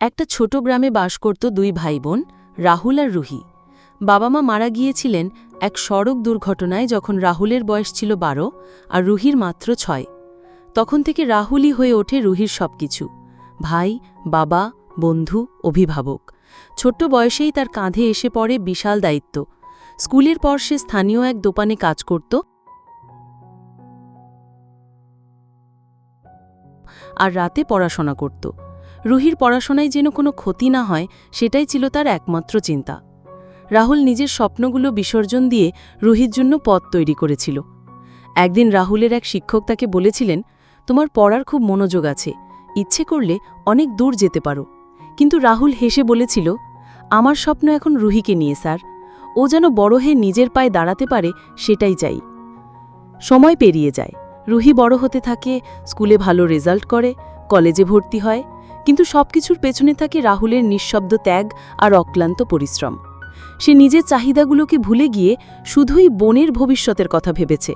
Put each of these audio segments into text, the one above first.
একটা ছোট গ্রামে বাস করত দুই ভাই বোন রাহুল আর রুহি। বাবা মা মারা গিয়েছিলেন এক সড়ক দুর্ঘটনায় যখন রাহুলের বয়স ছিল বারো আর রুহির মাত্র ছয়। তখন থেকে রাহুলই হয়ে ওঠে রুহির সবকিছু। ভাই, বাবা, বন্ধু, অভিভাবক। ছোট্ট বয়সেই তার কাঁধে এসে পড়ে বিশাল দায়িত্ব। স্কুলের পর সে স্থানীয় এক দোকানে কাজ করত। আর রাতে পড়াশোনা করত। রুহির পড়াশোনায় যেন কোনো ক্ষতি না হয়, সেটাই ছিল তার একমাত্র চিন্তা। রাহুল নিজের স্বপ্নগুলো বিসর্জন দিয়ে রুহির জন্য পথ তৈরি করেছিল। একদিন রাহুলের এক শিক্ষক তাকে বলেছিলেন, তোমার পড়ার খুব মনোযোগ আছে, ইচ্ছে করলে অনেক দূর যেতে পারো। কিন্তু রাহুল হেসে বলেছিল, আমার স্বপ্ন এখন রুহিকে নিয়ে, স্যার। ও যেন বড় হয়ে নিজের পায়ে দাঁড়াতে পারে, সেটাই চাই। সময় পেরিয়ে যায়। রুহি বড় হতে থাকে, স্কুলে ভালো রেজাল্ট করে, কলেজে ভর্তি হয় কিন্তু সবকিছুর পেছনে থাকে রাহুলের নিঃশব্দ ত্যাগ আর অক্লান্ত পরিশ্রম। সে নিজের চাহিদাগুলোকে ভুলে গিয়ে শুধুই বোনের ভবিষ্যতের কথা ভেবেছে।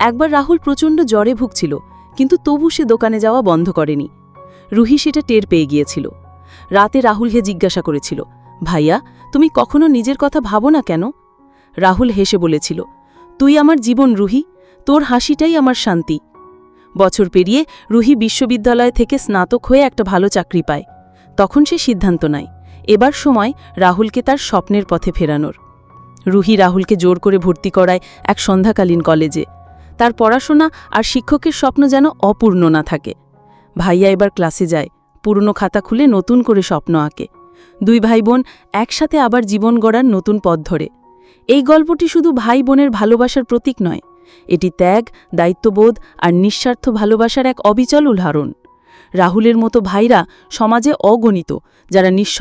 একবার রাহুল প্রচণ্ড জ্বরে ভুগছিল, কিন্তু তবু সে দোকানে যাওয়া বন্ধ করেনি। রুহি সেটা টের পেয়ে গিয়েছিল। রাতে রাহুলকে জিজ্ঞাসা করেছিল, ভাইয়া, তুমি কখনো নিজের কথা ভাবো না কেন? রাহুল হেসে বলেছিল, তুই আমার জীবন রুহি, তোর হাসিটাই আমার শান্তি। বছর পেরিয়ে রুহি বিশ্ববিদ্যালয় থেকে স্নাতক হয়ে একটা ভালো চাকরি পায়। তখন সে সিদ্ধান্ত নেয়। এবার সময় রাহুলকে তার স্বপ্নের পথে ফেরানোর। রুহি রাহুলকে জোর করে ভর্তি করায় এক সন্ধ্যাকালীন কলেজে। তার পড়াশোনা আর শিক্ষকের স্বপ্ন যেন অপূর্ণ না থাকে। ভাইয়া এবার ক্লাসে যায়। পুরনো খাতা খুলে নতুন করে স্বপ্ন আঁকে। দুই ভাই বোন একসাথে আবার জীবন গড়ার নতুন পথ ধরে। এই গল্পটি শুধু ভাই বোনের ভালোবাসার প্রতীক নয় এটি ত্যাগ, দায়িত্ববোধ আর নিঃস্বার্থ ভালোবাসার এক অবিচল উদাহরণ। রাহুলের মতো ভাইরা সমাজে অগণিত যারা নিঃস্ব